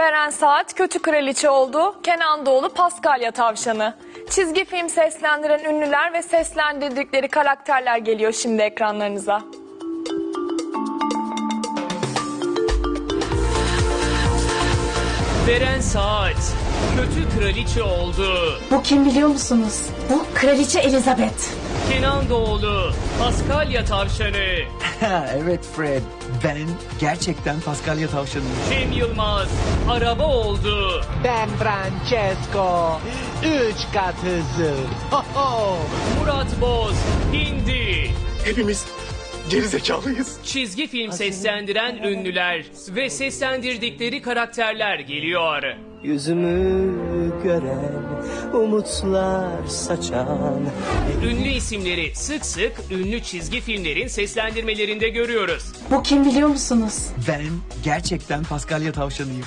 Beren Saat kötü kraliçe oldu. Kenan Doğulu Paskalya tavşanı. Çizgi film seslendiren ünlüler ve seslendirdikleri karakterler geliyor şimdi ekranlarınıza. Beren Saat kötü kraliçe oldu. Bu kim biliyor musunuz? Bu Kraliçe Elizabeth. Kenan Doğulu, Paskalya tavşanı, evet Fred. Ben gerçekten Paskalya tavşanıyım. Cem Yılmaz, araba oldu. Ben Francesco. Üç kat hızlı. Ho ho. Murat Boz, Hindi. Hepimiz gerizekalıyız. Çizgi film seslendiren ünlüler ve seslendirdikleri karakterler geliyor. Yüzümü gören umutlar saçan Ünlü isimleri sık sık ünlü çizgi filmlerin seslendirmelerinde görüyoruz. Bu kim biliyor musunuz? Ben gerçekten Paskalya tavşanıyım.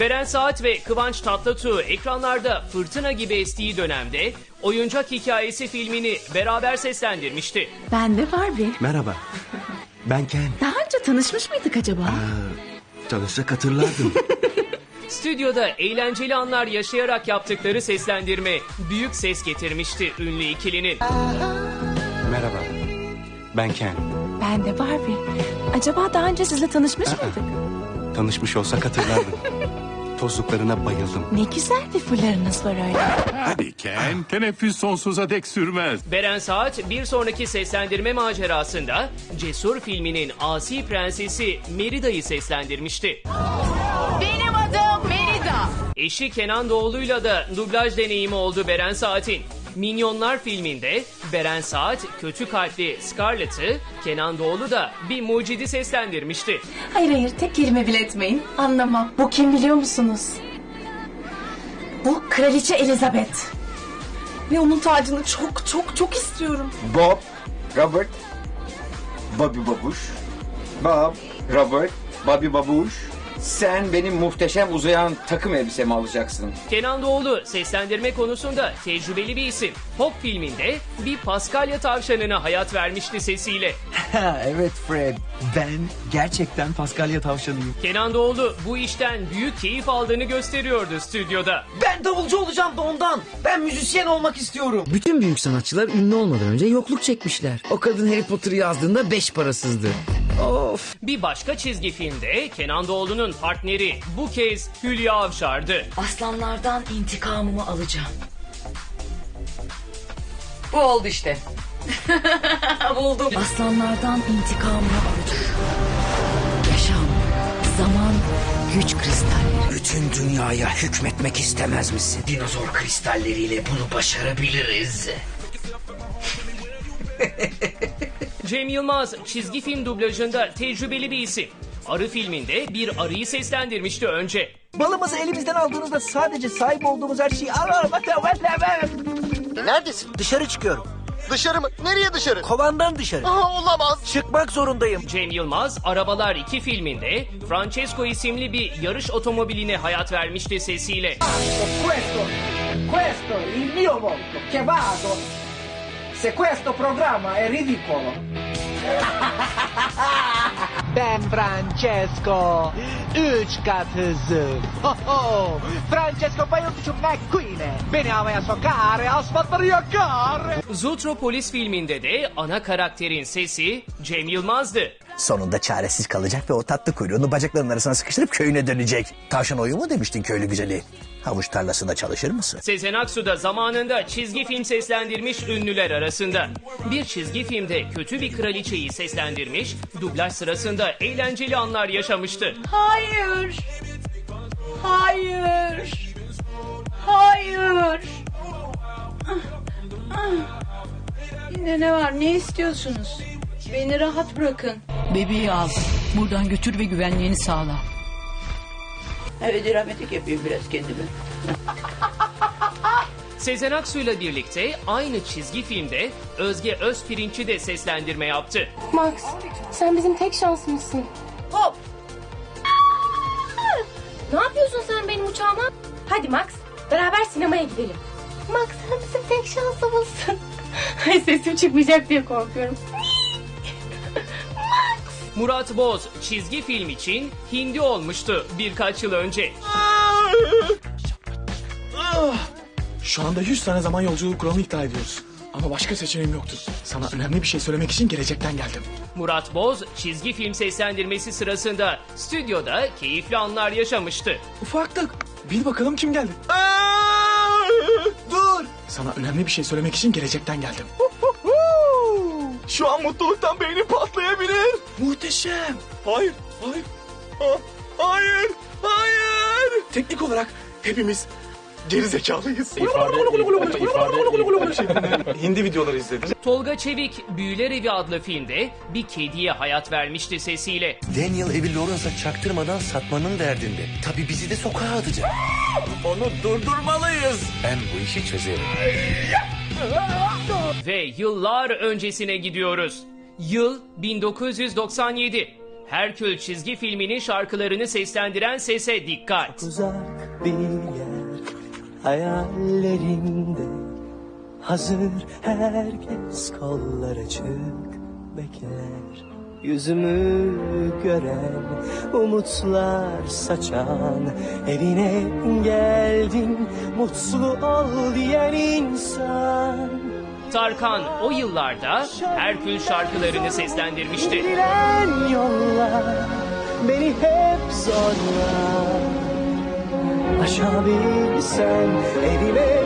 Beren Saat ve Kıvanç Tatlıtuğ ekranlarda fırtına gibi estiği dönemde Oyuncak Hikayesi filmini beraber seslendirmişti. Ben de Barbie. Merhaba. Ben Ken. Daha önce tanışmış mıydık acaba? Tanışsak hatırlardım. Stüdyoda eğlenceli anlar yaşayarak yaptıkları seslendirme büyük ses getirmişti ünlü ikilinin. Merhaba. Ben Ken. Ben de Barbie. Acaba daha önce sizle tanışmış mıydık? Tanışmış olsak hatırlardım. Tozluklarına bayıldım. Ne güzel bir fırlarınız var öyle. Hadi Ken, teneffüs sonsuza dek sürmez. Beren Saat bir sonraki seslendirme macerasında Cesur filminin asi prensesi Merida'yı seslendirmişti. Eşi Kenan Doğulu'yla da dublaj deneyimi oldu Beren Saat'in. Minyonlar filminde Beren Saat kötü kalpli Scarlett'ı, Kenan Doğulu da bir mucidi seslendirmişti. Hayır hayır tek kelime bile etmeyin. Anlamam. Bu kim biliyor musunuz? Bu Kraliçe Elizabeth. Ve onun tacını çok çok çok istiyorum. Bob, Robert, Bobby Babuş, Bob, Robert, Bobby Babuş. Sen benim muhteşem uzayan takım elbisemi alacaksın. Kenan Doğulu seslendirme konusunda tecrübeli bir isim. Pop filminde bir Paskalya tavşanına hayat vermişti sesiyle. Evet Fred. Ben gerçekten Paskalya tavşanıyım. Kenan Doğulu bu işten büyük keyif aldığını gösteriyordu stüdyoda. Ben davulcu olacağım da ondan. Ben müzisyen olmak istiyorum. Bütün büyük sanatçılar ünlü olmadan önce yokluk çekmişler. O kadın Harry Potter yazdığında beş parasızdı. Of. Bir başka çizgi filmde Kenan Doğulu'nun partneri bu kez Hülya Avşar'dı. Aslanlardan intikamımı alacağım. Bu oldu işte. Buldum. Aslanlardan intikamımı alacağım. Yaşam, zaman, güç kristalleri. Bütün dünyaya hükmetmek istemez misin? Dinozor kristalleriyle bunu başarabiliriz. Cem Yılmaz çizgi film dublajında tecrübeli bir isim. Arı filminde bir arıyı seslendirmişti önce. Balımızı elimizden aldığınızda sadece sahip olduğumuz her şeyi arar. Neredesin? Dışarı çıkıyorum. Dışarı mı? Nereye dışarı? Kovandan dışarı. Aa, olamaz. Çıkmak zorundayım. Cem Yılmaz Arabalar 2 filminde Francesco isimli bir yarış otomobiline hayat vermişti sesiyle. Questo, questo il mio volto che vado. Se questo programma è ridicolo. Ben Francesco. Hızlı. Ho ho. Francesco Bayıltıcı McQueen'e. Beni havaya sokar, asfaltları yakar. Zootropolis filminde de ana karakterin sesi Cem Yılmaz'dı. Sonunda çaresiz kalacak ve o tatlı kuyruğunu bacaklarının arasına sıkıştırıp köyüne dönecek. Tavşan oyu mu demiştin köylü güzeli? Havuç tarlasında çalışır mısın? Sezen Aksu da zamanında çizgi film seslendirmiş ünlüler arasında. Bir çizgi filmde kötü bir kraliçeyi seslendirmiş, dublaj sırasında eğlenceli anlar yaşamıştı. Hayır. Hayır. Hayır. Yine ne var? Ne istiyorsunuz? Beni rahat bırakın. Bebeği al. Buradan götür ve güvenliğini sağla. Evet dramatik yapayım biraz kendime. Sezen Aksu'yla birlikte aynı çizgi filmde Özge Özpirinç'i de seslendirme yaptı. Max, sen bizim tek şansımızsın. Hop. Ne yapıyorsun sen benim uçağıma? Hadi Max, beraber sinemaya gidelim. Max, sen bizim tek şansımızsın. Ay sesim çıkmayacak diye korkuyorum. Murat Boz çizgi film için hindi olmuştu birkaç yıl önce. Şu anda 100 tane zaman yolculuğu kuralını iddia ediyoruz. Ama başka seçeneğim yoktu. Sana önemli bir şey söylemek için gelecekten geldim. Murat Boz çizgi film seslendirmesi sırasında stüdyoda keyifli anlar yaşamıştı. Ufaklık. Bil bakalım kim geldi. Dur. Sana önemli bir şey söylemek için gelecekten geldim. Şu an mutluluktan beynim patlayabilir. Muhteşem. Hayır, hayır. Ha- Hayır, hayır. Teknik olarak hepimiz geri zekalıyız. Hindi videoları izledim. Tolga Çevik Büyüler Evi adlı filmde bir kediye hayat vermişti sesiyle. Daniel evi Lawrence'a çaktırmadan satmanın derdinde. Tabii bizi de sokağa atacak. Onu durdurmalıyız. Ben bu işi çözerim. Ve yıllar öncesine gidiyoruz. Yıl 1997. Herkül çizgi filminin şarkılarını seslendiren sese dikkat. Uzak bir yer hayallerimde Hazır herkes kollar açık bekler Yüzümü gören umutlar saçan Evine geldin mutlu ol diyen insan Tarkan o yıllarda Herkül şarkılarını seslendirmişti. Yollar beni hep zorlar Aşabilsem evime